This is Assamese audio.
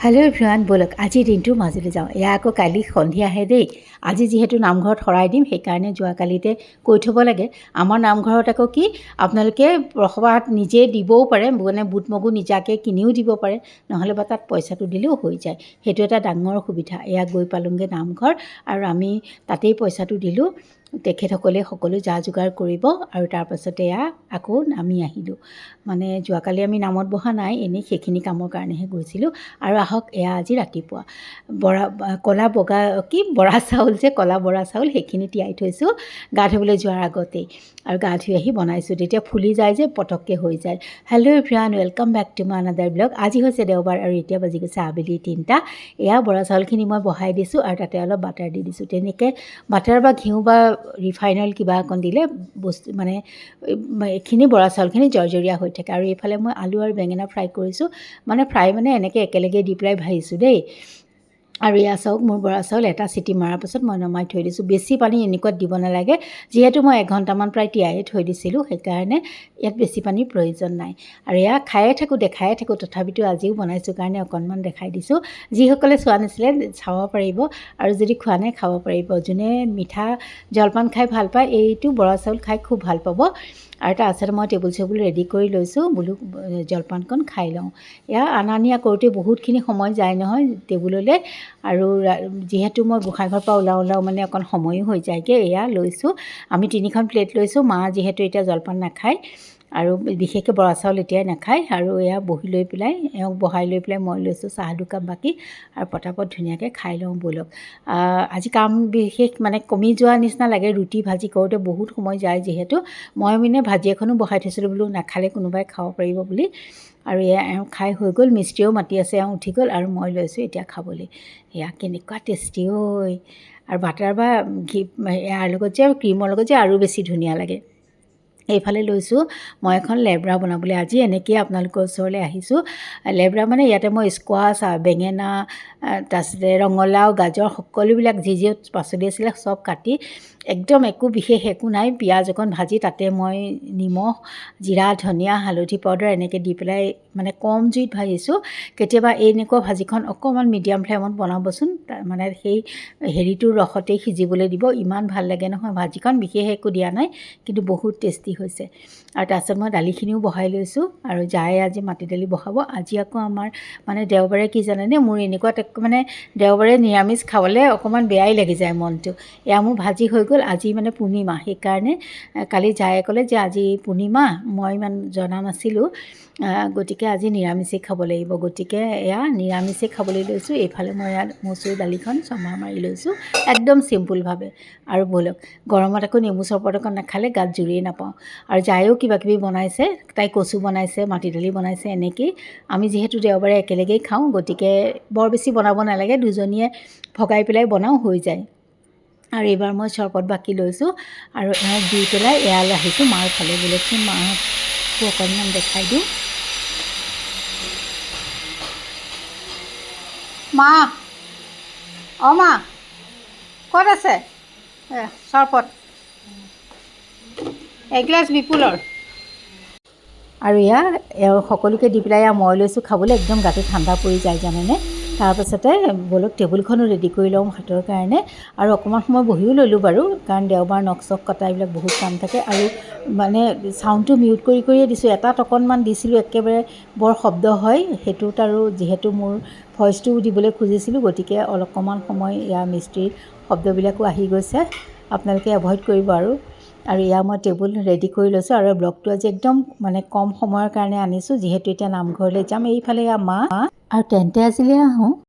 হেল্ল' এভৰিৱান ব'লক আজিৰ দিনটো মাজুলী যাওঁ। এয়া আকৌ কালি সন্ধিয়াহে দেই। আজি যিহেতু নামঘৰত শৰাই দিম সেইকাৰণে যোৱাকালিতে কৈ থ'ব লাগে। আমাৰ নামঘৰত আকৌ কি আপোনালোকে প্ৰসাদ নিজে দিবও পাৰে মানে বুট মগু নিজাকৈ কিনিও দিব পাৰে নহ'লে বা তাত পইচাটো দিলেও হৈ যায়। সেইটো এটা ডাঙৰ সুবিধা এয়া গৈ পালোঁগৈ নামঘৰ আৰু আমি তাতেই পইচাটো দিলোঁ তেখেতসকলে সকলো যা যোগাৰ কৰিব আৰু তাৰপাছতে এয়া আকৌ নামি আহিলোঁ। মানে যোৱাকালি আমি নামত বহা নাই এনেই সেইখিনি কামৰ কাৰণেহে গৈছিলোঁ। আৰু আহক এয়া আজি ৰাতিপুৱা। বৰা ক'লা বগা কি বৰা চাউল যে ক'লা বৰা চাউল সেইখিনি তিয়াই থৈছোঁ গা ধুবলৈ যোৱাৰ আগতেই। আৰু গা ধুই আহি বনাইছোঁ। তেতিয়া ফুলি যায় যে পটককৈ হৈ যায়। Hello' everyone welcome back to my another blog আজি হৈছে দেওবাৰ আৰু এতিয়া বাজি গৈছে আবেলি তিনিটা। এয়া বৰা চাউলখিনি মই বহাই দিছোঁ আৰু তাতে অলপ বাটাৰ দি দিছোঁ। তেনেকৈ বাটাৰ বা ঘিউ বা ৰিফাইন কিবা অকণ দিলে বস্তু মানে এইখিনি বৰা চাউলখিনি জৰ্জৰীয়া হৈ থাকে। আৰু এইফালে মই আলু আৰু বেঙেনা ফ্ৰাই কৰিছোঁ। মানে ফ্ৰাই মানে এনেকৈ একেলগে দি পেলাই ভাজিছোঁ দেই। আৰু এয়া চাওক মোৰ বৰা চাউল এটা চিটি মৰাৰ পাছত মই নমাই থৈ দিছোঁ। বেছি পানী এনেকুৱাত দিব নালাগে যিহেতু মই এঘণ্টামান প্ৰায় তিয়াই থৈ দিছিলোঁ সেইকাৰণে ইয়াত বেছি পানীৰ প্ৰয়োজন নাই। আৰু এয়া খায়ে থাকোঁ দেখায়ে থাকোঁ তথাপিতো আজিও বনাইছোঁ কাৰণে অকণমান দেখাই দিছোঁ। যিসকলে চোৱা নাছিলে চাব পাৰিব আৰু যদি খোৱা নাই খাব পাৰিব। যোনে মিঠা জলপান খাই ভাল পায় এইটো বৰা চাউল খাই খুব ভাল পাব। আৰু তাৰপিছত মই টেবুল চেবুল ৰেডি কৰি লৈছোঁ বোলো জলপানকণ খাই লওঁ। এয়া অনা নিয়া কৰোঁতে বহুতখিনি সময় যায় নহয় টেবুললৈ আৰু যিহেতু মই গোঁসাইঘৰৰ পৰা ওলাওঁ ওলাওঁ মানে অকণ সময়ো হৈ যায়গৈ এয়া লৈছোঁ। আমি তিনিখন প্লেট লৈছোঁ মা যিহেতু এতিয়া জলপান নাখায়। আৰু বিশেষকৈ বৰা চাউল এতিয়াই নাখায় আৰু এয়া বহি লৈ পেলাই এওঁক বহাই লৈ পেলাই মই লৈছোঁ চাহ দুকাপ বাকী আৰু পটাপট ধুনীয়াকৈ খাই লওঁ ব'লক। আজি কাম বিশেষ মানে কমি যোৱা নিচিনা লাগে ৰুটি ভাজি কৰোঁতে বহুত সময় যায় যিহেতু। মই মানে ভাজি এখনো বহাই থৈছিলোঁ বোলো নাখালে কোনোবাই খাব পাৰিব বুলি। আৰু এয়া এওঁ খাই হৈ গ'ল মিস্ত্ৰীয়েও মাতি আছে এওঁ উঠি গ'ল আৰু মই লৈছোঁ এতিয়া খাবলৈ। এয়া কেনেকুৱা টেষ্টি ঐ। আৰু বাটাৰ বা ঘি ইয়াৰ লগত যে ক্ৰীমৰ লগত যে আৰু বেছি ধুনীয়া লাগে। এইফালে লৈছোঁ মই এখন লেব্ৰা বনাবলৈ আজি এনেকৈয়ে আপোনালোকৰ ওচৰলৈ আহিছোঁ। লেব্ৰা মানে ইয়াতে মই স্কোৱাছ বেঙেনা তাৰপিছতে ৰঙালাও গাজৰ সকলোবিলাক যি যি পাচলি আছিলে চব কাটি একদম একো বিশেষ একো নাই পিঁয়াজ অকণ ভাজি তাতে মই নিমখ জিৰা ধনিয়া হালধি পাউদাৰ এনেকৈ দি পেলাই মানে কম জুইত ভাজিছোঁ। কেতিয়াবা এনেকুৱা ভাজিখন অকণমান মিডিয়াম ফ্লেমত বনাবচোন মানে সেই হেৰিটোৰ ৰসতেই সিজিবলৈ দিব ইমান ভাল লাগে নহয় ভাজিখন বিশেষ একো দিয়া নাই কিন্তু বহুত টেষ্টি হৈছে। আৰু তাৰপিছত মই দালিখিনিও বহাই লৈছোঁ আৰু জায়ে আজি মাটি দালি বহাব। আজি আকৌ আমাৰ মানে দেওবাৰে কি জানেনে, মোৰ এনেকুৱা মানে দেওবাৰে নিৰামিষ খাবলৈ অকণমান বেয়াই লাগি যায় মনটো। এয়া মোৰ ভাজি হৈ গ'ল, আজি মানে পূৰ্ণিমা, সেইকাৰণে কালি জায়ে ক'লে যে আজি পূৰ্ণিমা, মই ইমান জনা নাছিলোঁ গতিকে আজি নিৰামিষেই খাব লাগিব। গতিকে এয়া নিৰামিষেই খাবলৈ লৈছোঁ, এইফালে মই ইয়াত মচুৰ দালিখন চম্ভাৰ মাৰি লৈছোঁ, একদম চিম্পুলভাৱে। আৰু ব'লক, গৰমত আকৌ নেমু চৰবত অকণ নাখালে গাত জুৰিয়ে নাপাওঁ। আৰু কিবা কিবি বনাইছে, তাই কচু বনাইছে, মাটি দালি বনাইছে এনেকৈয়ে আমি যিহেতু দেওবাৰে একেলগেই খাওঁ, গতিকে বৰ বেছি বনাব নালাগে, দুজনীয়ে ভগাই পেলাই বনাওঁ, হৈ যায়। আৰু এইবাৰ মই চৰবত বাকি লৈছোঁ আৰু এওঁক দি পেলাই এয়ালৈ আহিছোঁ মাৰ ফালে বোলেচোন মাকো অকণমান দেখাই দিওঁ। মা! অঁ মা! ক'ত আছে? চৰবত। এগিলাচ বিপুলৰ। আৰু এয়া সকলোকে দি পেলাই এয়া মই লৈছোঁ খাবলৈ একদম গাটো ঠাণ্ডা পৰি যায় জানেনে? তাৰপাছতে ব'লক টেবুলখনো ৰেডি কৰি লওঁ ভাতৰ কাৰণে। আৰু অকণমান সময় বহিও ল'লোঁ বাৰু কাৰণ দেওবাৰ নখ চখ কটা এইবিলাক বহুত কাম থাকে। আৰু মানে চাউণ্ডটো মিউট কৰি কৰিয়ে দিছোঁ। এটাত অকণমান দিছিলোঁ একেবাৰে বৰ শব্দ হয়। সেইটোত আৰু যিহেতু মোৰ ভইচটো দিবলৈ খুজিছিলোঁ গতিকে অলপমান সময় ইয়াৰ মিস্ত্ৰীৰ শব্দবিলাকো আহি গৈছে। আপোনালোকে এভইড কৰিব আৰু। আৰু এয়া মই টেবুল ৰেডি কৰি লৈছোঁ আৰু ব্লগটো আজি একদম মানে কম সময়ৰ কাৰণে আনিছোঁ যিহেতু এতিয়া নামঘৰলৈ যাম। এইফালে মা আৰু তেন্তে আজিলৈ আহোঁ।